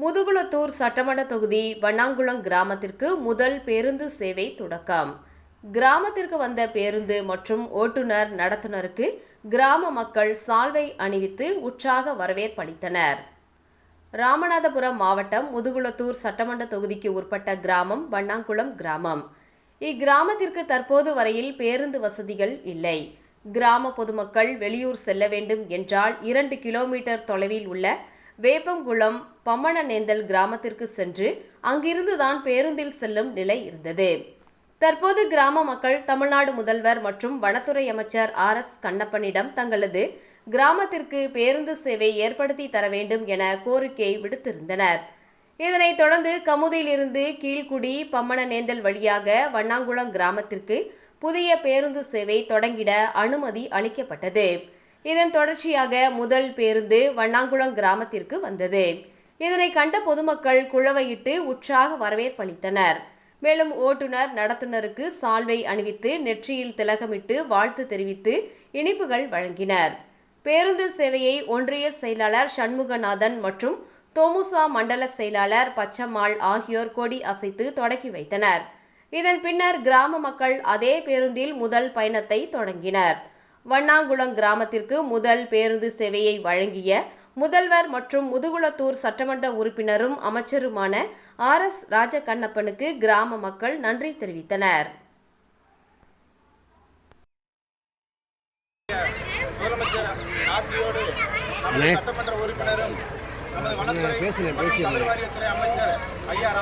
முதுகுளத்தூர் சட்டமன்ற தொகுதி வண்ணாங்குளம் கிராமத்திற்கு முதல் பேருந்து சேவை தொடக்கம். கிராமத்திற்கு வந்த பேருந்து மற்றும் ஓட்டுநர் நடத்துனருக்கு கிராம மக்கள் சால்வை அணிவித்து உற்சாக வரவேற்பளித்தனர். ராமநாதபுரம் மாவட்டம் முதுகுளத்தூர் சட்டமன்ற தொகுதிக்கு உட்பட்ட கிராமம் வண்ணாங்குளம் கிராமம். இக்கிராமத்திற்கு தற்போது வரையில் பேருந்து வசதிகள் இல்லை. கிராம பொதுமக்கள் வெளியூர் செல்ல வேண்டும் என்றால் இரண்டு கிலோமீட்டர் தொலைவில் உள்ள வேப்பங்குளம் பம்மணநேந்தல் கிராமத்திற்கு சென்று அங்கிருந்துதான் பேருந்தில் செல்லும் நிலை இருந்தது. தற்போது கிராம மக்கள் தமிழ்நாடு முதல்வர் மற்றும் வனத்துறை அமைச்சர் ஆர் எஸ் கண்ணப்பனிடம் தங்களது கிராமத்திற்கு பேருந்து சேவை ஏற்படுத்தி தர வேண்டும் என கோரிக்கை விடுத்திருந்தனர். இதனைத் தொடர்ந்து கமுதியிலிருந்து கீழ்குடி பம்மணநேந்தல் வழியாக வண்ணாங்குளம் கிராமத்திற்கு புதிய பேருந்து சேவை தொடங்கிட அனுமதி அளிக்கப்பட்டது. இதன் தொடர்ச்சியாக முதல் பேருந்து வண்ணாங்குளம் கிராமத்திற்கு வந்தது. இதனை கண்ட பொதுமக்கள் குழவையிட்டு உற்சாக வரவேற்பளித்தனர் மேலும் ஓட்டுநர் நடத்துனருக்கு சால்வை அணிவித்து நெற்றியில் திலகமிட்டு வாழ்த்து தெரிவித்து இனிப்புகள் வழங்கினர். பேருந்து சேவையை ஒன்றிய செயலாளர் சண்முகநாதன் மற்றும் தோமுசா மண்டல செயலாளர் பச்சம்மாள் ஆகியோர் கொடி அசைத்து தொடக்கி வைத்தனர். இதன் பின்னர் கிராம மக்கள் அதே பேருந்தில் முதல் பயணத்தை தொடங்கினர். வண்ணாங்குளம் கிராமத்திற்கு முதல் பேருந்து சேவையை வழங்கிய முதல்வர் மற்றும் முதுகுளத்தூர் சட்டமன்ற உறுப்பினரும் அமைச்சருமான ஆர் எஸ் ராஜகண்ணப்பனுக்கு கிராம மக்கள் நன்றி தெரிவித்தனர். சட்டமன்ற உறுப்பினரும் நமது வனத்துறை அமைச்சர் ஐயா